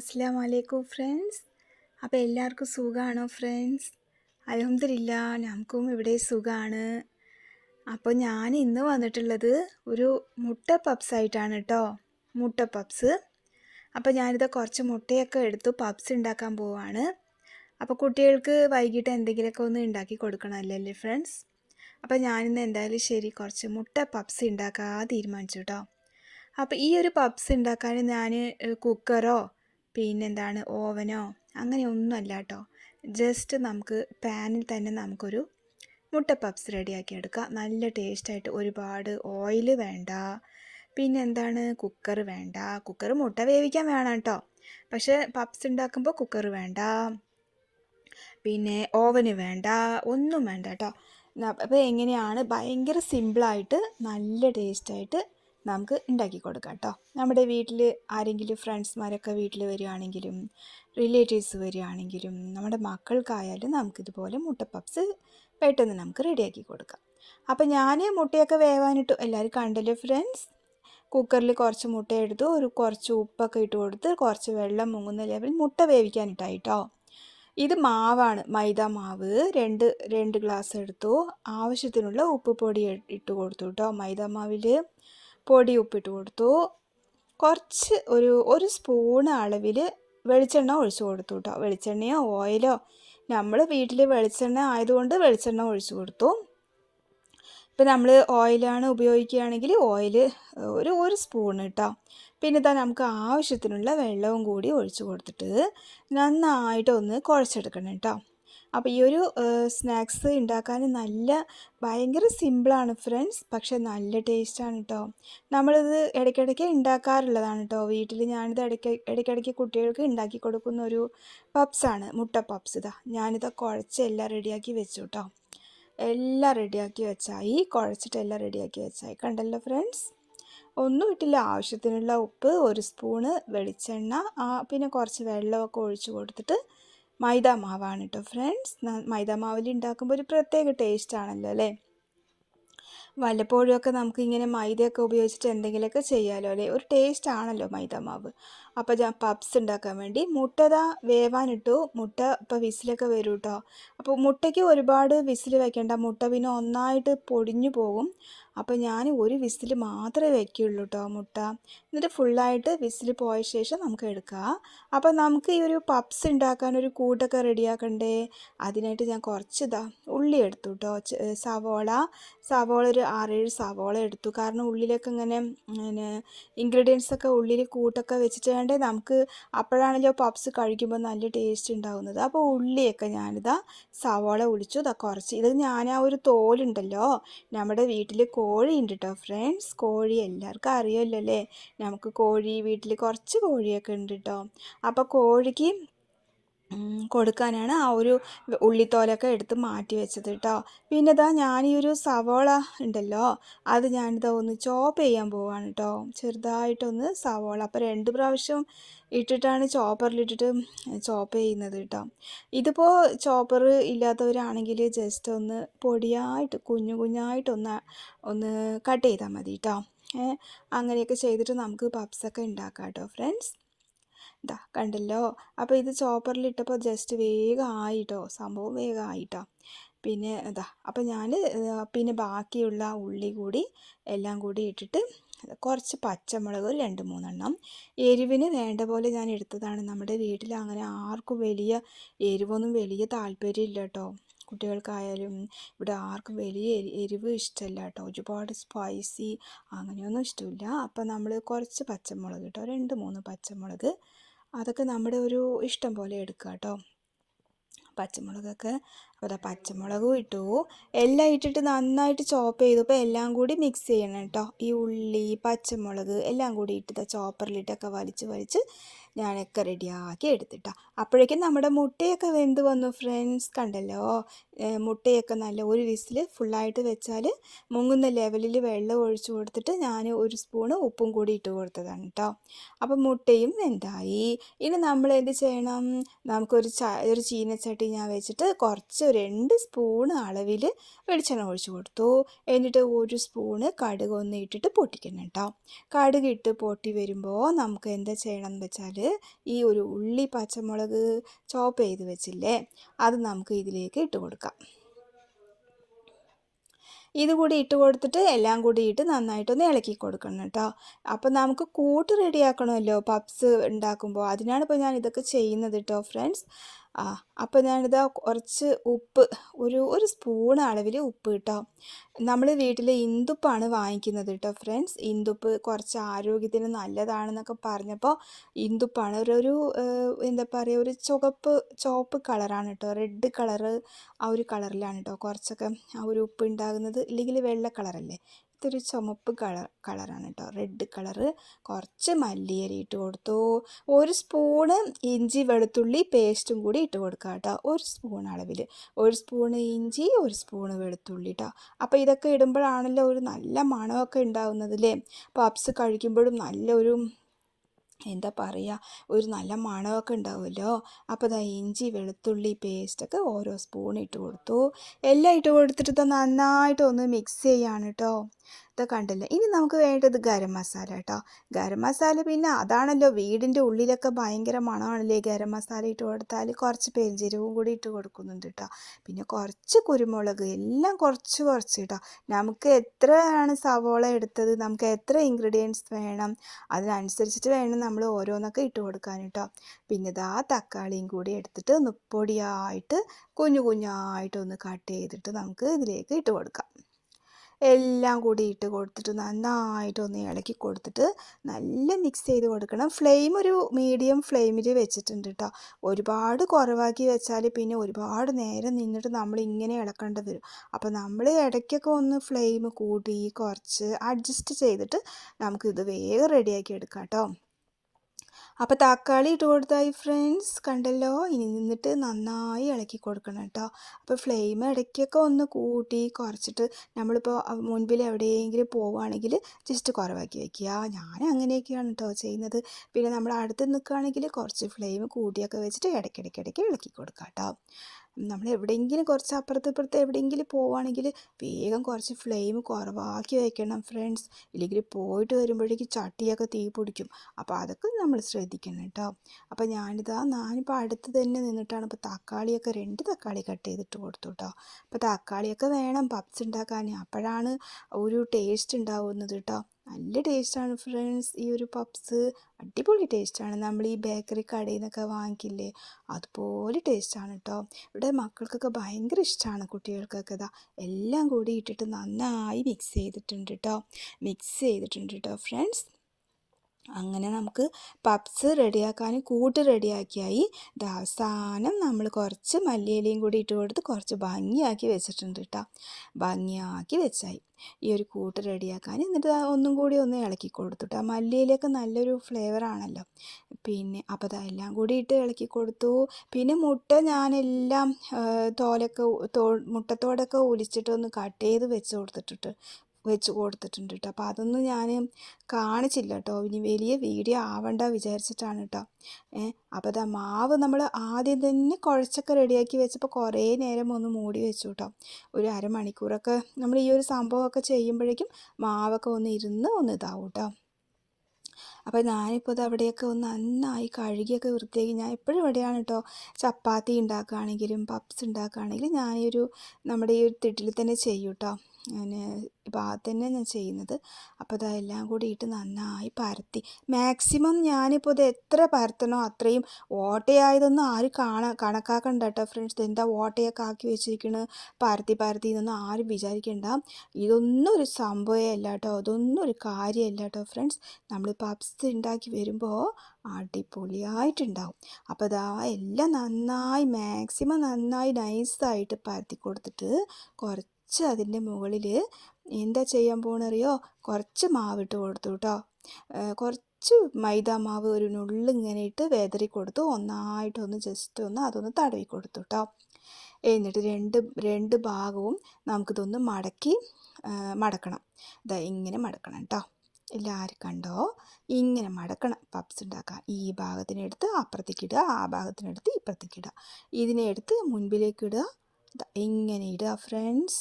അസ്സാം വലൈക്കും ഫ്രണ്ട്സ്. അപ്പോൾ എല്ലാവർക്കും സുഖമാണോ ഫ്രണ്ട്സ്? അലഹമില്ല നമുക്കും ഇവിടെ സുഖമാണ് അപ്പോൾ ഞാൻ ഇന്ന് വന്നിട്ടുള്ളത് ഒരു മുട്ട പപ്സ് ആയിട്ടാണ് കേട്ടോ മുട്ട പപ്സ്. അപ്പോൾ ഞാനിത് കുറച്ച് മുട്ടയൊക്കെ എടുത്തു പപ്സ് ഉണ്ടാക്കാൻ പോവാണ്. അപ്പോൾ കുട്ടികൾക്ക് വൈകിട്ട് എന്തെങ്കിലുമൊക്കെ ഒന്ന് ഉണ്ടാക്കി കൊടുക്കണമല്ലേ ഫ്രണ്ട്സ്? അപ്പോൾ ഞാനിന്ന് എന്തായാലും ശരി കുറച്ച് മുട്ട പപ്സ് ഉണ്ടാക്കാൻ തീരുമാനിച്ചു കേട്ടോ അപ്പോൾ ഈ ഒരു പപ്സ് ഉണ്ടാക്കാൻ ഞാൻ കുക്കറോ പിന്നെന്താണ് ഓവനോ? അങ്ങനെ ഒന്നുമല്ല കേട്ടോ ജസ്റ്റ് നമുക്ക് പാനിൽ തന്നെ നമുക്കൊരു മുട്ട പപ്സ് റെഡിയാക്കി എടുക്കാം നല്ല ടേസ്റ്റായിട്ട് ഒരുപാട് ഓയിൽ വേണ്ട. പിന്നെ എന്താണ് കുക്കർ വേണ്ട. കുക്കർ മുട്ട വേവിക്കാൻ വേണം കേട്ടോ പക്ഷേ പപ്സ് ഉണ്ടാക്കുമ്പോൾ കുക്കർ വേണ്ട. പിന്നെ ഓവന് വേണ്ട. ഒന്നും വേണ്ട കേട്ടോ. അപ്പോൾ എങ്ങനെയാണ്? ഭയങ്കര സിമ്പിളായിട്ട് നല്ല ടേസ്റ്റായിട്ട് നമുക്ക് ഉണ്ടാക്കി കൊടുക്കാം കേട്ടോ. നമ്മുടെ വീട്ടിൽ ആരെങ്കിലും ഫ്രണ്ട്സ്മാരൊക്കെ വീട്ടിൽ വരികയാണെങ്കിലും റിലേറ്റീവ്സ് വരികയാണെങ്കിലും നമ്മുടെ മക്കൾക്കായാലും നമുക്കിതുപോലെ മുട്ട പപ്സ് പെട്ടെന്ന് നമുക്ക് റെഡിയാക്കി കൊടുക്കാം. അപ്പോൾ ഞാൻ മുട്ടയൊക്കെ വേവാനിട്ടു. എല്ലാവരും കണ്ടല്ലോ ഫ്രണ്ട്സ് കുക്കറിൽ കുറച്ച് മുട്ട എടുത്തു. ഒരു കുറച്ച് ഉപ്പൊക്കെ ഇട്ട് കൊടുത്ത് കുറച്ച് വെള്ളം മുങ്ങുന്ന ലെവൽ മുട്ട വേവിക്കാനിട്ടായിട്ടോ. ഇത് മാവാണ്. മൈദ മാവ്. രണ്ട് രണ്ട് ഗ്ലാസ് എടുത്തു. ആവശ്യത്തിനുള്ള ഉപ്പ് പൊടി ഇട്ട് കൊടുത്തു കേട്ടോ. മൈദ മാവിൽ പൊടി ഉപ്പിട്ട് കൊടുത്തു. കുറച്ച് ഒരു ഒരു സ്പൂൺ അളവിൽ വെളിച്ചെണ്ണ ഒഴിച്ചു കൊടുത്തു കേട്ടോ വെളിച്ചെണ്ണയോ ഓയിലോ നമ്മൾ വീട്ടിൽ വെളിച്ചെണ്ണ ആയതുകൊണ്ട് വെളിച്ചെണ്ണ ഒഴിച്ചു കൊടുത്തു. ഇപ്പം നമ്മൾ ഓയിലാണ് ഉപയോഗിക്കുകയാണെങ്കിൽ ഓയിൽ ഒരു ഒരു സ്പൂൺ കേട്ടോ പിന്നെ ഇതാ നമുക്ക് ആവശ്യത്തിനുള്ള വെള്ളവും കൂടി ഒഴിച്ചു കൊടുത്തിട്ട് നന്നായിട്ടൊന്ന് കുഴച്ചെടുക്കണം കേട്ടോ അപ്പോൾ ഈ ഒരു സ്നാക്സ് ഉണ്ടാക്കാൻ നല്ല ഭയങ്കര സിമ്പിളാണ് ഫ്രണ്ട്സ് പക്ഷെ നല്ല ടേസ്റ്റാണ് കേട്ടോ നമ്മളിത് ഇടയ്ക്കിടയ്ക്ക് ഉണ്ടാക്കാറുള്ളതാണ് കേട്ടോ വീട്ടിൽ ഞാനിത് ഇടയ്ക്ക് ഇടയ്ക്കിടയ്ക്ക് കുട്ടികൾക്ക് ഉണ്ടാക്കി കൊടുക്കുന്ന ഒരു പപ്സാണ് മുട്ട പപ്സ് ഇതാ. ഞാനിത് കുഴച്ച് എല്ലാം റെഡിയാക്കി വെച്ചു കേട്ടോ എല്ലാം റെഡിയാക്കി വെച്ചായി. കുഴച്ചിട്ട് എല്ലാം റെഡിയാക്കി വെച്ചായി. കണ്ടല്ലോ ഫ്രണ്ട്സ് ഒന്നും ഇട്ടില്ല. ആവശ്യത്തിനുള്ള ഉപ്പ് ഒരു സ്പൂണ് വെളിച്ചെണ്ണ പിന്നെ കുറച്ച് വെള്ളമൊക്കെ ഒഴിച്ച് കൊടുത്തിട്ട് മൈദ മാവാണ് കേട്ടോ ഫ്രണ്ട്സ് മൈദ മാവിൽ ഉണ്ടാക്കുമ്പോൾ ഒരു പ്രത്യേക ടേസ്റ്റ് ആണല്ലോ അല്ലേ? വല്ലപ്പോഴുമൊക്കെ നമുക്ക് ഇങ്ങനെ മൈദയൊക്കെ ഉപയോഗിച്ചിട്ട് എന്തെങ്കിലുമൊക്കെ ചെയ്യാമല്ലോ അല്ലേ? ഒരു ടേസ്റ്റ് ആണല്ലോ മൈദ മാവ് അപ്പോൾ ഞാൻ പപ്സ് ഉണ്ടാക്കാൻ വേണ്ടി മുട്ട ഇതാ വേവാനിട്ടു. മുട്ട ഇപ്പോൾ വിസിലൊക്കെ വരും കേട്ടോ അപ്പോൾ മുട്ടയ്ക്ക് ഒരുപാട് വിസിൽ വെക്കേണ്ട. മുട്ട പിന്നെ ഒന്നായിട്ട് പൊടിഞ്ഞു പോകും. അപ്പോൾ ഞാൻ ഒരു വിസിൽ മാത്രമേ വയ്ക്കുള്ളൂ കേട്ടോ മുട്ട. എന്നിട്ട് ഫുള്ളായിട്ട് വിസിൽ പോയ ശേഷം നമുക്ക് എടുക്കാം. അപ്പോൾ നമുക്ക് ഈ ഒരു പപ്സ് ഉണ്ടാക്കാൻ ഒരു കൂട്ടൊക്കെ റെഡിയാക്കണ്ടേ? അതിനായിട്ട് ഞാൻ കുറച്ച് ഇതാ ഉള്ളി എടുത്തു കേട്ടോ സവോള. സവോള ഒരു ആറേഴ് സവോള എടുത്തു. കാരണം ഉള്ളിലൊക്കെ ഇങ്ങനെ ഇൻഗ്രീഡിയൻസ് ഒക്കെ ഉള്ളിൽ കൂട്ടൊക്കെ വെച്ചിട്ട് വേണ്ടേ നമുക്ക് അപ്പോഴാണല്ലോ പപ്സ് കഴിക്കുമ്പോൾ നല്ല ടേസ്റ്റ് ഉണ്ടാകുന്നത് അപ്പോൾ ഉള്ളിയൊക്കെ ഞാനിതാ സവോള ഒളിച്ചു ഇതാ കുറച്ച്. ഇത് ഞാൻ ആ ഒരു തോലുണ്ടല്ലോ നമ്മുടെ വീട്ടിൽ കോഴി ഉണ്ട് കേട്ടോ ഫ്രണ്ട്സ് കോഴി എല്ലാവർക്കും അറിയാമല്ലോ അല്ലേ? നമുക്ക് കോഴി വീട്ടിൽ കുറച്ച് കോഴിയൊക്കെ ഉണ്ട് കേട്ടോ അപ്പോൾ കോഴിക്ക് കൊടുക്കാനാണ് ആ ഒരു ഉള്ളിത്തോലൊക്കെ എടുത്ത് മാറ്റി വെച്ചത് കേട്ടോ പിന്നെ ഇതാ ഞാൻ ഈ ഒരു സവോള ഉണ്ടല്ലോ അത് ഞാനിതാ ഒന്ന് ചോപ്പ് ചെയ്യാൻ പോവാണ് കേട്ടോ ചെറുതായിട്ടൊന്ന് സവോള അപ്പോൾ രണ്ട് പ്രാവശ്യം ഇട്ടിട്ടാണ് ചോപ്പറിലിട്ടിട്ട് ചോപ്പ് ചെയ്യുന്നത് കേട്ടോ ഇതിപ്പോൾ ചോപ്പർ ഇല്ലാത്തവരാണെങ്കിൽ ജസ്റ്റ് ഒന്ന് പൊടിയായിട്ട് കുഞ്ഞു കുഞ്ഞായിട്ടൊന്ന് ഒന്ന് കട്ട് ചെയ്താൽ മതി കേട്ടോ അങ്ങനെയൊക്കെ ചെയ്തിട്ട് നമുക്ക് പപ്സൊക്കെ ഉണ്ടാക്കാം കേട്ടോ ഫ്രണ്ട്സ് ഇതാ കണ്ടല്ലോ. അപ്പോൾ ഇത് ചോപ്പറിലിട്ടപ്പോൾ ജസ്റ്റ് വേഗം ആയിട്ടോ സംഭവം വേഗം ആയിട്ടോ പിന്നെ ഇതാ അപ്പോൾ ഞാൻ പിന്നെ ബാക്കിയുള്ള ഉള്ളി കൂടി എല്ലാം കൂടി ഇട്ടിട്ട് കുറച്ച് പച്ചമുളക് രണ്ട് മൂന്നെണ്ണം. എരിവിന് വേണ്ട പോലെ ഞാൻ എടുത്തതാണ്. നമ്മുടെ വീട്ടിൽ അങ്ങനെ ആർക്കും വലിയ എരിവൊന്നും വലിയ താല്പര്യമില്ല കേട്ടോ കുട്ടികൾക്കായാലും ഇവിടെ ആർക്കും വലിയ എരിവ് ഇഷ്ടമല്ല കേട്ടോ ഒരുപാട് സ്പൈസി അങ്ങനെയൊന്നും ഇഷ്ടമില്ല. അപ്പോൾ നമ്മൾ കുറച്ച് പച്ചമുളക് കേട്ടോ രണ്ട് മൂന്ന് പച്ചമുളക് അതൊക്കെ നമ്മുടെ ഒരു ഇഷ്ടം പോലെ എടുക്കുക കേട്ടോ പച്ചമുളകൊക്കെ അപ്പോൾ പച്ചമുളകും ഇട്ടു. എല്ലാം ഇട്ടിട്ട് നന്നായിട്ട് ചോപ്പ് ചെയ്തു. അപ്പോൾ എല്ലാം കൂടി മിക്സ് ചെയ്യണം കേട്ടോ ഈ ഉള്ളി പച്ചമുളക് എല്ലാം കൂടി ഇട്ടിട്ട് ചോപ്പറിലിട്ടൊക്കെ വലിച്ച് വലിച്ച് ഞാനൊക്കെ റെഡിയാക്കി എടുത്തിട്ടോ. അപ്പോഴേക്കും നമ്മുടെ മുട്ടയൊക്കെ വെന്ത് വന്നു ഫ്രണ്ട്സ് കണ്ടല്ലോ? മുട്ടയൊക്കെ നല്ല ഒരു വിസിൽ ഫുള്ളായിട്ട് വെച്ചാൽ മുങ്ങുന്ന ലെവലിൽ വെള്ളം ഒഴിച്ച് കൊടുത്തിട്ട് ഞാൻ ഒരു സ്പൂണ് ഉപ്പും കൂടി ഇട്ട് കൊടുത്തതാണ് കേട്ടോ അപ്പം മുട്ടയും വെന്തായി. ഇനി നമ്മൾ എന്ത് ചെയ്യണം? നമുക്കൊരു ച ഒരു ചീനച്ചട്ടി ഞാൻ വെച്ചിട്ട് കുറച്ച് രണ്ട് സ്പൂണ് അളവിൽ വെളിച്ചെണ്ണ ഒഴിച്ച് കൊടുത്തു. എന്നിട്ട് ഒരു സ്പൂണ് കടുക് ഒന്ന് ഇട്ടിട്ട് പൊട്ടിക്കണം കേട്ടോ കടുക് ഇട്ട് പൊട്ടി വരുമ്പോൾ നമുക്ക് എന്താ ചെയ്യണം എന്ന് വെച്ചാൽ ഈ ഒരു ഉള്ളി പച്ചമുളക് ചോപ്പ് ചെയ്ത് വെച്ചില്ലേ അത് നമുക്ക് ഇതിലേക്ക് ഇട്ട് കൊടുക്കാം. ഇത് കൂടി ഇട്ട് കൊടുത്തിട്ട് എല്ലാം കൂടി ഇട്ട് നന്നായിട്ടൊന്ന് ഇളക്കി കൊടുക്കണം കേട്ടോ. അപ്പം നമുക്ക് കൂട്ട് റെഡിയാക്കണമല്ലോ പപ്സ് ഉണ്ടാക്കുമ്പോൾ. അതിനാണ് ഇപ്പോൾ ഞാൻ ഇതൊക്കെ ചെയ്യുന്നത് കേട്ടോ ഫ്രണ്ട്സ്. ആ അപ്പോൾ ഞാനിതാ കുറച്ച് ഉപ്പ് ഒരു ഒരു സ്പൂൺ അളവിൽ ഉപ്പ് കേട്ടോ നമ്മൾ വീട്ടിൽ ഇന്ദുപ്പാണ് വാങ്ങിക്കുന്നത് കേട്ടോ ഫ്രണ്ട്സ് ഇന്ദുപ്പ് കുറച്ച് ആരോഗ്യത്തിന് നല്ലതാണെന്നൊക്കെ പറഞ്ഞപ്പോൾ ഇന്ദുപ്പാണ് ഒരു ഒരു എന്താ പറയുക ഒരു ചുവപ്പ് ചുവപ്പ് കളറാണ് കേട്ടോ റെഡ് കളറ് ആ ഒരു കളറിലാണ് കേട്ടോ കുറച്ചൊക്കെ ആ ഒരു ഉപ്പ് ഉണ്ടാകുന്നത് ഇല്ലെങ്കിൽ വെള്ള കളറല്ലേ. ഇതൊരു ചുമപ്പ് കളർ കളറാണ് കേട്ടോ റെഡ് കളറ്. കുറച്ച് മല്ലിയരി ഇട്ട് കൊടുത്തു. ഒരു സ്പൂണ് ഇഞ്ചി വെളുത്തുള്ളി പേസ്റ്റും കൂടി ഇട്ട് കൊടുക്കുക കേട്ടോ ഒരു സ്പൂൺ അളവിൽ ഒരു സ്പൂണ് ഇഞ്ചി ഒരു സ്പൂണ് വെളുത്തുള്ളി കേട്ടോ അപ്പോൾ ഇതൊക്കെ ഇടുമ്പോഴാണല്ലോ ഒരു നല്ല മണമൊക്കെ ഉണ്ടാകുന്നത് അല്ലേ പപ്സ് കഴിക്കുമ്പോഴും നല്ലൊരു എന്താ പറയുക ഒരു നല്ല മണമൊക്കെ ഉണ്ടാവുമല്ലോ? അപ്പോൾ ഇതാ ഇഞ്ചി വെളുത്തുള്ളി പേസ്റ്റൊക്കെ ഓരോ സ്പൂൺ ഇട്ട് കൊടുത്തു. എല്ലാം ഇട്ട് കൊടുത്തിട്ട് നന്നായിട്ട് ഒന്ന് മിക്സ് ചെയ്യാണ് കേട്ടോ ഇതൊക്കെ കണ്ടില്ലേ? ഇനി നമുക്ക് വേണ്ടത് ഗരം മസാല കേട്ടോ ഗരം മസാല പിന്നെ അതാണല്ലോ വീടിന്റെ ഉള്ളിലൊക്കെ ഭയങ്കര മണമാണല്ലേ ഗരം മസാല ഇട്ട് കൊടുത്താൽ? കുറച്ച് പെരിഞ്ചീരവും കൂടി ഇട്ട് കൊടുക്കുന്നുണ്ട് കേട്ടോ പിന്നെ കുറച്ച് കുരുമുളക് എല്ലാം കുറച്ച് കുറച്ച് കേട്ടോ നമുക്ക് എത്രയാണ് സവോള എടുത്തത്? നമുക്ക് എത്ര ഇൻഗ്രീഡിയൻസ് വേണം? അതിനനുസരിച്ചിട്ട് വേണം നമ്മൾ ഓരോന്നൊക്കെ ഇട്ട് കൊടുക്കാൻ കേട്ടോ പിന്നെ ഇതാ തക്കാളിയും കൂടി എടുത്തിട്ട് നുപ്പൊടിയായിട്ട് കുഞ്ഞു കുഞ്ഞായിട്ടൊന്ന് കട്ട് ചെയ്തിട്ട് നമുക്ക് ഇതിലേക്ക് ഇട്ട് കൊടുക്കാം. എല്ലാം കൂടി ഇട്ട് കൊടുത്തിട്ട് നന്നായിട്ടൊന്ന് ഇളക്കി കൊടുത്തിട്ട് നല്ല മിക്സ് ചെയ്ത് കൊടുക്കണം. ഫ്ലെയിം ഒരു മീഡിയം ഫ്ലെയിമിൽ വെച്ചിട്ടുണ്ട് കേട്ടോ ഒരുപാട് കുറവാക്കി വെച്ചാൽ പിന്നെ ഒരുപാട് നേരം നിന്നിട്ട് നമ്മൾ ഇങ്ങനെ ഇളക്കേണ്ടി വരും. അപ്പോൾ നമ്മൾ ഇടയ്ക്കൊക്കെ ഒന്ന് ഫ്ലെയിം കൂട്ടി കുറച്ച് അഡ്ജസ്റ്റ് ചെയ്തിട്ട് നമുക്കിത് വേഗം റെഡിയാക്കി എടുക്കാം കേട്ടോ അപ്പോൾ തക്കാളി ഇട്ട് കൊടുത്തായി ഫ്രണ്ട്സ് കണ്ടല്ലോ? ഇനി നിന്നിട്ട് നന്നായി ഇളക്കി കൊടുക്കണം കേട്ടോ. അപ്പോൾ ഫ്ലെയിം ഇടയ്ക്കൊക്കെ ഒന്ന് കൂട്ടി കുറച്ചിട്ട് നമ്മളിപ്പോൾ മുൻപിൽ എവിടെയെങ്കിലും പോവുകയാണെങ്കിൽ ജസ്റ്റ് കുറവാക്കി വയ്ക്കുക ഞാൻ അങ്ങനെയൊക്കെയാണ് കേട്ടോ ചെയ്യുന്നത്. പിന്നെ നമ്മൾ അടുത്ത് നിൽക്കുകയാണെങ്കിൽ കുറച്ച് ഫ്ലെയിം കൂട്ടിയൊക്കെ വെച്ചിട്ട് ഇടയ്ക്കിടയ്ക്കിടയ്ക്ക് ഇളക്കി കൊടുക്കാം കേട്ടോ നമ്മൾ എവിടെയെങ്കിലും കുറച്ച് അപ്പുറത്ത് ഇപ്പുറത്ത് എവിടെയെങ്കിലും പോവുകയാണെങ്കിൽ വേഗം കുറച്ച് ഫ്ലെയിം കുറവാക്കി വയ്ക്കണം ഫ്രണ്ട്സ് ഇല്ലെങ്കിൽ പോയിട്ട് വരുമ്പോഴേക്ക് ചട്ടിയൊക്കെ തീ പിടിക്കും. അപ്പോൾ അതൊക്കെ നമ്മൾ ശ്രദ്ധിക്കണം കേട്ടോ. അപ്പോൾ ഞാനിതാ ഞാനിപ്പോൾ അടുത്ത് തന്നെ നിന്നിട്ടാണ് ഇപ്പോൾ തക്കാളിയൊക്കെ രണ്ട് തക്കാളി കട്ട് ചെയ്തിട്ട് കൊടുത്തു കേട്ടോ. അപ്പോൾ തക്കാളിയൊക്കെ വേണം പപ്സ് ഉണ്ടാക്കാൻ. അപ്പോഴാണ് ഒരു ടേസ്റ്റ് ഉണ്ടാവുന്നത് കേട്ടോ. നല്ല ടേസ്റ്റാണ് ഫ്രണ്ട്സ്. ഈ ഒരു പപ്സ് അടിപൊളി ടേസ്റ്റാണ്. നമ്മൾ ഈ ബേക്കറി കടയിൽ നിന്നൊക്കെ വാങ്ങിക്കില്ലേ അതുപോലെ ടേസ്റ്റാണ് കേട്ടോ ഇവിടെ മക്കൾക്കൊക്കെ ഭയങ്കര ഇഷ്ടമാണ് കുട്ടികൾക്കൊക്കെ ഇതാ എല്ലാം കൂടി ഇട്ടിട്ട് നന്നായി മിക്സ് ചെയ്തിട്ടുണ്ട് കേട്ടോ മിക്സ് ചെയ്തിട്ടുണ്ട് കേട്ടോ ഫ്രണ്ട്സ് അങ്ങനെ നമുക്ക് പപ്സ് റെഡിയാക്കാൻ കൂട്ട് റെഡിയാക്കിയായി. അവസാനം നമ്മൾ കുറച്ച് മല്ലിയിലയും കൂടി ഇട്ട് കൊടുത്ത് കുറച്ച് ഭംഗിയാക്കി വെച്ചിട്ടുണ്ട് കേട്ടോ ഭംഗിയാക്കി വെച്ചായി. ഈ ഒരു കൂട്ട് റെഡിയാക്കാൻ എന്നിട്ട് ഒന്നും കൂടി ഒന്ന് ഇളക്കി കൊടുത്തു കേട്ടോ മല്ലിയിലൊക്കെ നല്ലൊരു ഫ്ലേവർ ആണല്ലോ. പിന്നെ അപ്പോൾ അതെല്ലാം കൂടി ഇട്ട് ഇളക്കി കൊടുത്തു. പിന്നെ മുട്ട ഞാനെല്ലാം തോലൊക്കെ തോ മുട്ടത്തോടൊക്കെ ഒലിച്ചിട്ടൊന്ന് കട്ട് ചെയ്ത് വെച്ച് കൊടുത്തിട്ടിട്ട് വെച്ച് കൊടുത്തിട്ടുണ്ട് കേട്ടോ അപ്പോൾ അതൊന്നും ഞാൻ കാണിച്ചില്ല കേട്ടോ ഇനി വലിയ വീഡിയോ ആവണ്ട വിചാരിച്ചിട്ടാണ് കേട്ടോ ഏ അപ്പോൾ ഇതാ മാവ് നമ്മൾ ആദ്യം തന്നെ കുഴച്ചൊക്കെ റെഡിയാക്കി വെച്ചപ്പോൾ കുറേ നേരം ഒന്ന് മൂടി വെച്ചു കേട്ടോ ഒരു അരമണിക്കൂറൊക്കെ നമ്മൾ ഈ ഒരു സംഭവമൊക്കെ ചെയ്യുമ്പോഴേക്കും മാവൊക്കെ ഒന്ന് ഇരുന്ന് ഒന്ന് ഇതാവും കേട്ടോ അപ്പോൾ ഞാനിപ്പോൾ ഇത് അവിടെയൊക്കെ ഒന്ന് നന്നായി കഴുകിയൊക്കെ വൃത്തിയാക്കി ഞാൻ എപ്പോഴും ഇവിടെയാണ് കേട്ടോ ചപ്പാത്തി ഉണ്ടാക്കുകയാണെങ്കിലും പപ്സ് ഉണ്ടാക്കുകയാണെങ്കിലും ഞാനൊരു നമ്മുടെ ഈ ഒരു തിട്ടിൽ തന്നെ ചെയ്യും കേട്ടോ ഞാൻ ഭാഗത്ത് തന്നെ ഞാൻ ചെയ്യുന്നത്. അപ്പോൾ അതെല്ലാം കൂടി ഇട്ട് നന്നായി പരത്തി. മാക്സിമം ഞാനിപ്പോൾ ഇത് എത്ര പരത്തണോ അത്രയും ഓട്ടയായതൊന്നും ആരും കാണാ കണക്കാക്കണ്ട കേട്ടോ ഫ്രണ്ട്സ് എന്താ ഓട്ടയൊക്കെ ആക്കി വെച്ചിരിക്കണ്? പരത്തി പരത്തി എന്നൊന്നും ആരും വിചാരിക്കണ്ട. ഇതൊന്നും ഒരു സംഭവമേ അല്ല കേട്ടോ. അതൊന്നും ഒരു കാര്യമല്ല കേട്ടോ ഫ്രണ്ട്സ് നമ്മൾ പപ്സ് ഉണ്ടാക്കി വരുമ്പോൾ അടിപൊളിയായിട്ടുണ്ടാവും. അപ്പോൾ ഇതാ എല്ലാം നന്നായി മാക്സിമം നന്നായി നൈസായിട്ട് പരത്തി കൊടുത്തിട്ട് കുറച്ച് കുറച്ച് അതിന്റെ മുകളിൽ എന്താ ചെയ്യാൻ പോകണറിയോ കുറച്ച് മാവിട്ട് കൊടുത്തു കേട്ടോ കുറച്ച് മൈദ മാവ് ഒരു നുള്ളിങ്ങനെ ഇട്ട് വേതറി കൊടുത്തു. ഒന്നായിട്ടൊന്ന് ജസ്റ്റ് ഒന്ന് അതൊന്ന് തടവി കൊടുത്തു കേട്ടോ എന്നിട്ട് രണ്ട് രണ്ട് ഭാഗവും നമുക്കിതൊന്ന് മടക്കി മടക്കണം. ഇതാ ഇങ്ങനെ മടക്കണം കേട്ടോ എല്ലാവരും കണ്ടോ? ഇങ്ങനെ മടക്കണം. പപ്സ് ഉണ്ടാക്കാം ഈ ഭാഗത്തിനെടുത്ത് അപ്പുറത്തേക്ക് ഇടുക ആ ഭാഗത്തിനെടുത്ത് ഇപ്പുറത്തേക്ക് ഇടുക ഇതിനെ എടുത്ത് മുൻപിലേക്ക് ഇടുക ഇങ്ങനെ ഇടുക ഫ്രണ്ട്സ്.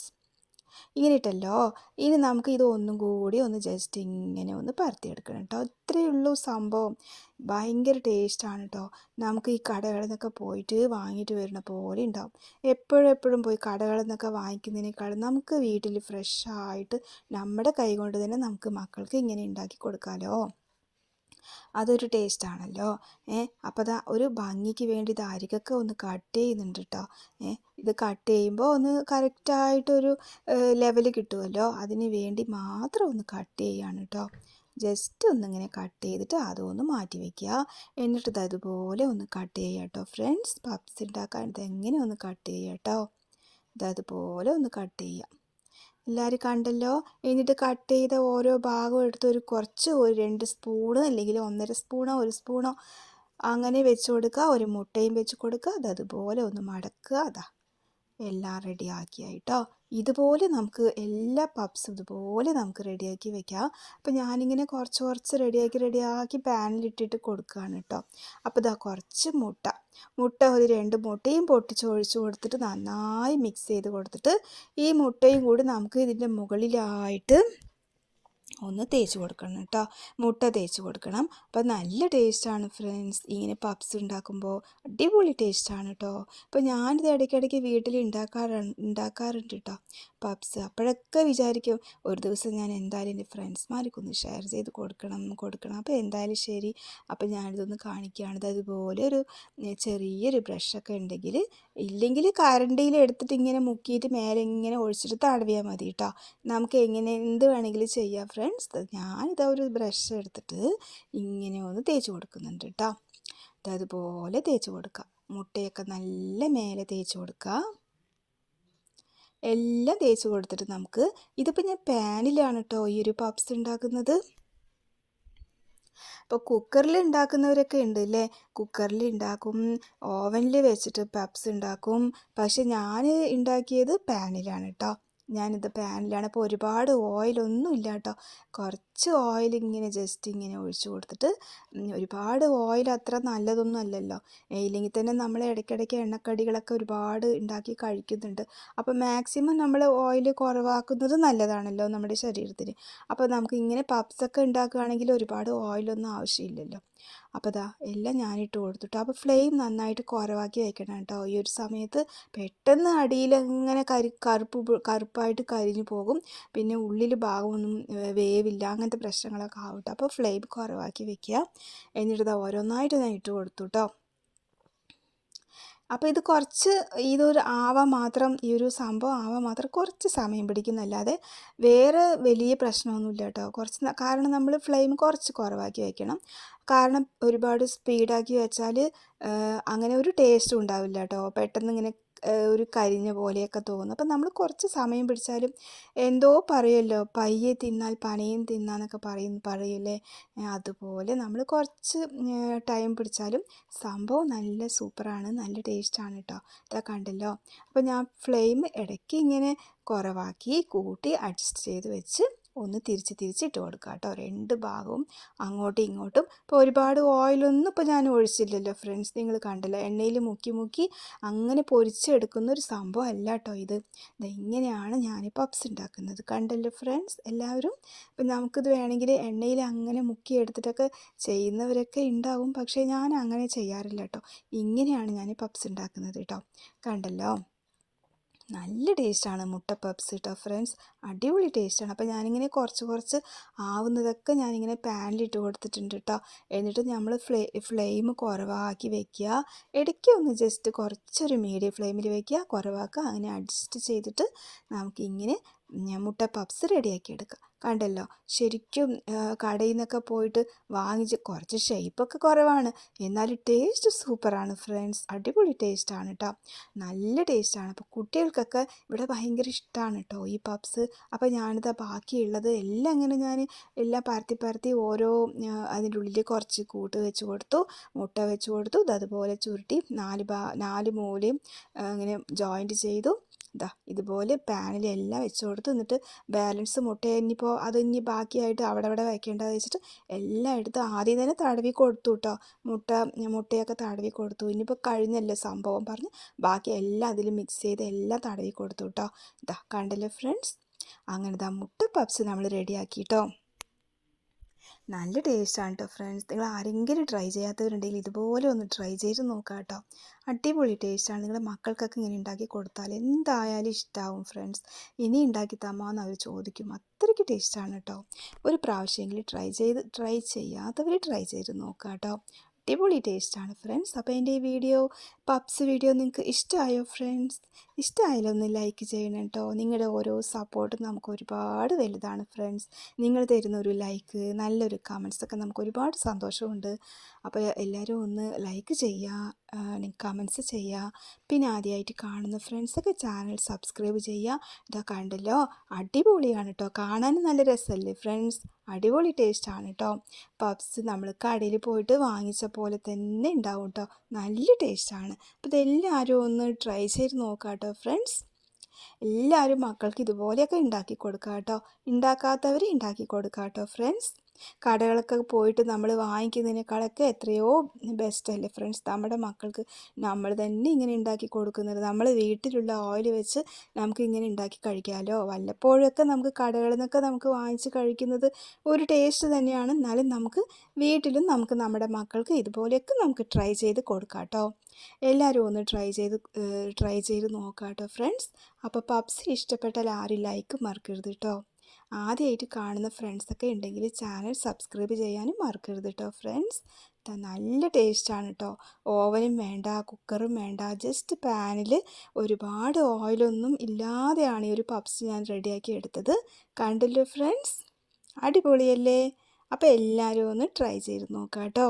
ഇങ്ങനെ ഇട്ടല്ലോ ഇനി നമുക്ക് ഇത് ഒന്നും കൂടി ഒന്ന് ജസ്റ്റ് ഇങ്ങനെ ഒന്ന് പരത്തിയെടുക്കണം കേട്ടോ ഇത്രയേ ഉള്ളൂ സംഭവം. ഭയങ്കര ടേസ്റ്റാണ് കേട്ടോ നമുക്ക് ഈ കടകളിൽ നിന്നൊക്കെ പോയിട്ട് വാങ്ങിയിട്ട് വരുന്ന പോലെ ഉണ്ടാവും. എപ്പോഴും എപ്പോഴും പോയി കടകളിൽ നിന്നൊക്കെ വാങ്ങിക്കുന്നതിനേക്കാളും നമുക്ക് വീട്ടിൽ ഫ്രഷായിട്ട് നമ്മുടെ കൈ കൊണ്ട് തന്നെ നമുക്ക് മക്കൾക്ക് ഇങ്ങനെ ഉണ്ടാക്കി കൊടുക്കാമല്ലോ അതൊരു ടേസ്റ്റ് ആണല്ലോ. ഏ അപ്പോൾ അതാ ഒരു ഭംഗിക്ക് വേണ്ടി ഇത് അരികൊക്കെ ഒന്ന് കട്ട് ചെയ്യുന്നുണ്ട് കേട്ടോ ഏ ഇത് കട്ട് ചെയ്യുമ്പോൾ ഒന്ന് കറക്റ്റായിട്ടൊരു ലെവൽ കിട്ടുമല്ലോ അതിന് വേണ്ടി മാത്രം ഒന്ന് കട്ട് ചെയ്യാണ് കേട്ടോ ജസ്റ്റ് ഒന്നിങ്ങനെ കട്ട് ചെയ്തിട്ട് അതൊന്ന് മാറ്റി വയ്ക്കുക എന്നിട്ട് ഇത് അതുപോലെ ഒന്ന് കട്ട് ചെയ്യുക കേട്ടോ ഫ്രണ്ട്സ് പപ്സ് ഉണ്ടാക്കാൻ ഇതെങ്ങനെ ഒന്ന് കട്ട് ചെയ്യുക കേട്ടോ ഇത് അതുപോലെ ഒന്ന് കട്ട് ചെയ്യാം. എല്ലാവരും കണ്ടല്ലോ? എന്നിട്ട് കട്ട് ചെയ്ത ഓരോ ഭാഗവും എടുത്ത് ഒരു കുറച്ച് ഒരു രണ്ട് സ്പൂണ് അല്ലെങ്കിൽ ഒന്നര സ്പൂണോ ഒരു സ്പൂണോ അങ്ങനെ വെച്ച് കൊടുക്കുക. ഒരു മുട്ടയും വെച്ച് കൊടുക്കുക. അത് അതുപോലെ ഒന്ന് മടക്കുക. അതാ എല്ലാം റെഡിയാക്കിയായിട്ടോ ഇതുപോലെ നമുക്ക് എല്ലാ പപ്സും ഇതുപോലെ നമുക്ക് റെഡിയാക്കി വെക്കാം. അപ്പോൾ ഞാനിങ്ങനെ കുറച്ച് കുറച്ച് റെഡിയാക്കി റെഡിയാക്കി പാനിലിട്ടിട്ട് കൊടുക്കുകയാണ് കേട്ടോ അപ്പോൾ ഇതാ കുറച്ച് മുട്ട. മുട്ട ഒരു രണ്ട് മുട്ടയും പൊട്ടിച്ച് ഒഴിച്ച് കൊടുത്തിട്ട് നന്നായി മിക്സ് ചെയ്ത് കൊടുത്തിട്ട് ഈ മുട്ടയും കൂടി നമുക്ക് ഇതിന്റെ മുകളിലായിട്ട് ഒന്ന് തേച്ച് കൊടുക്കണം കേട്ടോ. മുട്ട തേച്ച് കൊടുക്കണം. അപ്പോൾ നല്ല ടേസ്റ്റാണ് ഫ്രണ്ട്സ് ഇങ്ങനെ പപ്സ് ഉണ്ടാക്കുമ്പോൾ അടിപൊളി ടേസ്റ്റാണ് കേട്ടോ. അപ്പോൾ ഞാനിത് ഇടയ്ക്കിടയ്ക്ക് വീട്ടിൽ ഉണ്ടാക്കാറുണ്ട് ഉണ്ടാക്കാറുണ്ട് കേട്ടോ പപ്സ് അപ്പോഴൊക്കെ വിചാരിക്കും ഒരു ദിവസം ഞാൻ എന്തായാലും എന്റെ ഫ്രണ്ട്സ്മാർക്കൊന്ന് ഷെയർ ചെയ്ത് കൊടുക്കണം കൊടുക്കണം. അപ്പോൾ എന്തായാലും ശരി. അപ്പോൾ ഞാനിതൊന്ന് കാണിക്കുകയാണ്. അതുപോലെ ഒരു ചെറിയൊരു ബ്രഷൊക്കെ ഉണ്ടെങ്കിൽ ഇല്ലെങ്കിൽ കരണ്ടിയിൽ എടുത്തിട്ട് ഇങ്ങനെ മുക്കിയിട്ട് മേലെ ഇങ്ങനെ ഒഴിച്ചിട്ട് തടവിയാൽ മതി കേട്ടോ. നമുക്ക് എങ്ങനെ എന്ത് വേണമെങ്കിലും ചെയ്യാം ഫ്രണ്ട്സ് ഞാനിതാ ഒരു ബ്രഷ് എടുത്തിട്ട് ഇങ്ങനെ ഒന്ന് തേച്ച് കൊടുക്കുന്നുണ്ട് കേട്ടോ അതുപോലെ തേച്ച് കൊടുക്കുക മുട്ടയൊക്കെ നല്ല മേലെ തേച്ച് കൊടുക്കുക എല്ലാം തേച്ച് കൊടുത്തിട്ട് നമുക്ക് ഇതിപ്പോൾ ഞാൻ പാനിലാണ് കേട്ടോ ഈ ഒരു പപ്സ് ഉണ്ടാക്കുന്നത്. ഇപ്പോൾ കുക്കറിൽ ഉണ്ടാക്കുന്നവരൊക്കെ ഉണ്ട് അല്ലേ കുക്കറിൽ ഉണ്ടാക്കും ഓവനിൽ വെച്ചിട്ട് പപ്സ് ഉണ്ടാക്കും. പക്ഷെ ഞാൻ ഉണ്ടാക്കിയത് പാനിലാണ് കേട്ടോ ഞാനിത് പാനിലാണ്. അപ്പോൾ ഒരുപാട് ഓയിലൊന്നും ഇല്ല കേട്ടോ. കുറച്ച് ഓയിൽ ഇങ്ങനെ ജസ്റ്റ് ഇങ്ങനെ ഒഴിച്ചു കൊടുത്തിട്ട് ഒരുപാട് ഓയിൽ അത്ര നല്ലതൊന്നും അല്ലല്ലോ. ഇല്ലെങ്കിൽ തന്നെ നമ്മൾ ഇടയ്ക്കിടയ്ക്ക് എണ്ണക്കടികളൊക്കെ ഒരുപാട് ഉണ്ടാക്കി കഴിക്കുന്നുണ്ട്. അപ്പോൾ മാക്സിമം നമ്മൾ ഓയിൽ കുറവാക്കുന്നത് നല്ലതാണല്ലോ നമ്മുടെ ശരീരത്തിന്. അപ്പോൾ നമുക്ക് ഇങ്ങനെ പപ്സൊക്കെ ഉണ്ടാക്കുകയാണെങ്കിൽ ഒരുപാട് ഓയിലൊന്നും ആവശ്യമില്ലല്ലോ. അപ്പോൾ ദാ എല്ലാം ഞാനിട്ട് കൊടുത്തിട്ടു. അപ്പോൾ ഫ്ലെയിം നന്നായിട്ട് കുറവാക്കി വെക്കണം കേട്ടോ. ഈ ഒരു സമയത്ത് പെട്ടെന്ന് അടിയിൽ ഇങ്ങനെ കരി കറുപ്പ് കറുപ്പായിട്ട് കരിഞ്ഞു പോകും. പിന്നെ ഉള്ളിൽ ഭാഗമൊന്നും വേവില്ല. അങ്ങനത്തെ പ്രശ്നങ്ങളൊക്കെ ആവും അപ്പോൾ ഫ്ലെയിം കുറവാക്കി വെക്കുക. എന്നിട്ട് ഇതാ ഓരോന്നായിട്ട് ഞാൻ ഇട്ട് കൊടുത്തു കേട്ടോ. അപ്പോൾ ഇത് കുറച്ച് ഇതൊരു ആവാൻ മാത്രം ഈ ഒരു സംഭവം ആവാൻ മാത്രം കുറച്ച് സമയം പിടിക്കുന്നല്ലാതെ വേറെ വലിയ പ്രശ്നമൊന്നുമില്ല കേട്ടോ. കുറച്ച് കാരണം നമ്മൾ ഫ്ലെയിം കുറച്ച് കുറവാക്കി വയ്ക്കണം കാരണം ഒരുപാട് സ്പീഡാക്കി വെച്ചാൽ അങ്ങനെ ഒരു ടേസ്റ്റും ഉണ്ടാവില്ല കേട്ടോ. പെട്ടെന്ന് ഇങ്ങനെ ഒരു കരിഞ്ഞ പോലെയൊക്കെ തോന്നും അപ്പം നമ്മൾ കുറച്ച് സമയം പിടിച്ചാലും എന്തോ പറയുമല്ലോ പയ്യെ തിന്നാൽ പണയും തിന്നാന്നൊക്കെ പറയും പറയില്ലേ? അതുപോലെ നമ്മൾ കുറച്ച് ടൈം പിടിച്ചാലും സംഭവം നല്ല സൂപ്പറാണ് നല്ല ടേസ്റ്റാണ് കേട്ടോ. ഇതാ കണ്ടല്ലോ. അപ്പോൾ ഞാൻ ഫ്ലെയിം ഇടയ്ക്ക് ഇങ്ങനെ കുറവാക്കി കൂട്ടി അഡ്ജസ്റ്റ് ചെയ്ത് വെച്ച് ഒന്ന് തിരിച്ച് തിരിച്ചിട്ട് കൊടുക്കുക കേട്ടോ. രണ്ട് ഭാഗവും അങ്ങോട്ടും ഇങ്ങോട്ടും. ഇപ്പോൾ ഒരുപാട് ഓയിലൊന്നും ഇപ്പോൾ ഞാൻ ഒഴിച്ചില്ലല്ലോ ഫ്രണ്ട്സ് നിങ്ങൾ കണ്ടല്ലോ? എണ്ണയിൽ മുക്കി മുക്കി അങ്ങനെ പൊരിച്ചെടുക്കുന്ന ഒരു സംഭവം അല്ല കേട്ടോ ഇത്. ഇങ്ങനെയാണ് ഞാൻ പപ്സ് ഉണ്ടാക്കുന്നത്. കണ്ടല്ലോ ഫ്രണ്ട്സ് എല്ലാവരും? ഇപ്പം നമുക്കിത് വേണമെങ്കിൽ എണ്ണയിൽ അങ്ങനെ മുക്കി എടുത്തിട്ടൊക്കെ ചെയ്യുന്നവരൊക്കെ ഉണ്ടാവും. പക്ഷേ ഞാൻ അങ്ങനെ ചെയ്യാറില്ല കേട്ടോ. ഇങ്ങനെയാണ് ഞാൻ പപ്സ് ഉണ്ടാക്കുന്നത് കേട്ടോ. കണ്ടല്ലോ? നല്ല ടേസ്റ്റാണ് മുട്ട പപ്സ് കേട്ടോ ഫ്രണ്ട്സ്. അടിപൊളി ടേസ്റ്റാണ്. അപ്പോൾ ഞാനിങ്ങനെ കുറച്ച് കുറച്ച് ആവുന്നതൊക്കെ ഞാനിങ്ങനെ പാനിലിട്ട് കൊടുത്തിട്ടുണ്ട് കേട്ടോ എന്നിട്ട് നമ്മൾ ഫ്ലേ ഫ്ലെയിം കുറവാക്കി വെക്കുക. ഇടയ്ക്ക് ഒന്ന് ജസ്റ്റ് കുറച്ചൊരു മീഡിയം ഫ്ലെയിമിൽ വെക്കുക. കുറവാക്കുക. അങ്ങനെ അഡ്ജസ്റ്റ് ചെയ്തിട്ട് നമുക്കിങ്ങനെ മുട്ട പപ്സ് റെഡിയാക്കി എടുക്കുക കണ്ടല്ലോ? ശരിക്കും കടയിൽ നിന്നൊക്കെ പോയിട്ട് വാങ്ങിച്ച് കുറച്ച് ഷേപ്പൊക്കെ കുറവാണ്. എന്നാലും ടേസ്റ്റ് സൂപ്പറാണ് ഫ്രണ്ട്സ് അടിപൊളി ടേസ്റ്റാണ് കേട്ടോ നല്ല ടേസ്റ്റാണ് അപ്പോൾ കുട്ടികൾക്കൊക്കെ ഇവിടെ ഭയങ്കര ഇഷ്ടമാണ് കേട്ടോ ഈ പപ്സ്. അപ്പോൾ ഞാനിത് ബാക്കിയുള്ളത് എല്ലാം ഇങ്ങനെ ഞാൻ എല്ലാം പരത്തി പരത്തി ഓരോ അതിന്റെ ഉള്ളിൽ കുറച്ച് കൂട്ട് വെച്ച് കൊടുത്തു മുട്ട വെച്ച് കൊടുത്തു അതുപോലെ ചുരുട്ടി നാല് നാല് മൂലയും ഇങ്ങനെ ജോയിന്റ് ചെയ്തു. ഇതാ ഇതുപോലെ പാനിലെല്ലാം വെച്ച് കൊടുത്ത് എന്നിട്ട് ബാലൻസ് മുട്ട ഇനിയിപ്പോൾ അത് ഇനി ബാക്കിയായിട്ട് അവിടെ അവിടെ വയ്ക്കേണ്ടത് വെച്ചിട്ട് എല്ലാം എടുത്ത് ആദ്യം തന്നെ തടവി കൊടുത്തു കേട്ടോ മുട്ട മുട്ടയൊക്കെ തടവി കൊടുത്തു. ഇനിയിപ്പോൾ കഴിഞ്ഞല്ലേ സംഭവം പറഞ്ഞ് ബാക്കി എല്ലാം അതിൽ മിക്സ് ചെയ്ത് എല്ലാം തടവി കൊടുത്തു കേട്ടോ ഇതാ കണ്ടല്ലോ ഫ്രണ്ട്സ് അങ്ങനെ ദാ മുട്ട പപ്സ് നമ്മൾ റെഡിയാക്കി കേട്ടോ നല്ല ടേസ്റ്റാണ് കേട്ടോ ഫ്രണ്ട്സ്. നിങ്ങൾ ആരെങ്കിലും ട്രൈ ചെയ്യാത്തവരുണ്ടെങ്കിൽ ഇതുപോലെ ഒന്ന് ട്രൈ ചെയ്ത് നോക്കാം കേട്ടോ അടിപൊളി ടേസ്റ്റാണ്. നിങ്ങളുടെ മക്കൾക്കൊക്കെ ഇങ്ങനെ ഉണ്ടാക്കി കൊടുത്താൽ എന്തായാലും ഇഷ്ടമാവും ഫ്രണ്ട്സ്. ഇനി ഉണ്ടാക്കി തമാന്ന് അവർ ചോദിക്കും. അത്രയ്ക്ക് ടേസ്റ്റാണ് കേട്ടോ ഒരു പ്രാവശ്യമെങ്കിലും ട്രൈ ചെയ്ത് ട്രൈ ചെയ്യാത്തവർ ട്രൈ ചെയ്ത് നോക്കാം കേട്ടോ അടിപൊളി ടേസ്റ്റാണ് ഫ്രണ്ട്സ്. അപ്പോൾ എന്റെ ഈ വീഡിയോ പപ്സ് വീഡിയോ നിങ്ങൾക്ക് ഇഷ്ടമായോ ഫ്രണ്ട്സ്? ഇഷ്ടമായാലോ ഒന്ന് ലൈക്ക് ചെയ്യണം കേട്ടോ. നിങ്ങളുടെ ഓരോ സപ്പോർട്ടും നമുക്ക് ഒരുപാട് വലുതാണ് ഫ്രണ്ട്സ്. നിങ്ങൾ തരുന്ന ഒരു ലൈക്ക് നല്ലൊരു കമൻസ് ഒക്കെ നമുക്ക് ഒരുപാട് സന്തോഷമുണ്ട്. അപ്പോൾ എല്ലാവരും ഒന്ന് ലൈക്ക് ചെയ്യുക. കമൻസ് ചെയ്യുക പിന്നെ ആദ്യമായിട്ട് കാണുന്ന ഫ്രണ്ട്സൊക്കെ ചാനൽ സബ്സ്ക്രൈബ് ചെയ്യുക ഇതാ കണ്ടല്ലോ അടിപൊളിയാണ് കേട്ടോ കാണാനും നല്ല രസമല്ലേ ഫ്രണ്ട്സ് അടിപൊളി ടേസ്റ്റാണ് കേട്ടോ പപ്സ് നമ്മൾ കടയിൽ പോയിട്ട് വാങ്ങിച്ച പോലെ തന്നെ ഉണ്ടാവും കേട്ടോ നല്ല ടേസ്റ്റാണ് അപ്പോൾ ഇതെല്ലാവരും ഒന്ന് ട്രൈ ചെയ്ത് നോക്കാം കേട്ടോ ഫ്രണ്ട്സ് എല്ലാവരും മക്കൾക്ക് ഇതുപോലെയൊക്കെ ഉണ്ടാക്കി കൊടുക്കാം കേട്ടോ ഉണ്ടാക്കാത്തവർ ഉണ്ടാക്കി കൊടുക്കാം കേട്ടോ ഫ്രണ്ട്സ് കടകളൊക്കെ പോയിട്ട് നമ്മൾ വാങ്ങിക്കുന്നതിനേക്കാളൊക്കെ എത്രയോ ബെസ്റ്റ് അല്ലേ ഫ്രണ്ട്സ്. നമ്മുടെ മക്കൾക്ക് നമ്മൾ തന്നെ ഇങ്ങനെ ഉണ്ടാക്കി കൊടുക്കുന്നത്. നമ്മൾ വീട്ടിലുള്ള ഓയിൽ വെച്ച് നമുക്ക് ഇങ്ങനെ ഉണ്ടാക്കി കഴിക്കാമല്ലോ വല്ലപ്പോഴൊക്കെ നമുക്ക് കടകളിൽ നിന്നൊക്കെ നമുക്ക് വാങ്ങിച്ച് കഴിക്കുന്നത് ഒരു ടേസ്റ്റ് തന്നെയാണ്. എന്നാലും നമുക്ക് വീട്ടിലും നമുക്ക് നമ്മുടെ മക്കൾക്ക് ഇതുപോലെയൊക്കെ നമുക്ക് ട്രൈ ചെയ്ത് കൊടുക്കാം കേട്ടോ. എല്ലാവരും ഒന്ന് ട്രൈ ചെയ്ത് ട്രൈ ചെയ്ത് നോക്കാം കേട്ടോ ഫ്രണ്ട്സ്. അപ്പോൾ പപ്സ് ഇഷ്ടപ്പെട്ടാൽ ആരും ലൈക്ക് മറക്കരുത് കേട്ടോ. ആദ്യമായിട്ട് കാണുന്ന ഫ്രണ്ട്സൊക്കെ ഉണ്ടെങ്കിൽ ചാനൽ സബ്സ്ക്രൈബ് ചെയ്യാനും മറക്കരുത് കേട്ടോ ഫ്രണ്ട്സ്. നല്ല ടേസ്റ്റാണ് കേട്ടോ ഓവനും വേണ്ട കുക്കറും വേണ്ട ജസ്റ്റ് പാനിൽ ഒരുപാട് ഓയിലൊന്നും ഇല്ലാതെയാണ് ഈ ഒരു പപ്സ് ഞാൻ റെഡിയാക്കി എടുത്തത്. കണ്ടല്ലോ ഫ്രണ്ട്സ്? അടിപൊളിയല്ലേ? അപ്പോൾ എല്ലാവരും ഒന്ന് ട്രൈ ചെയ്ത് നോക്കാം കേട്ടോ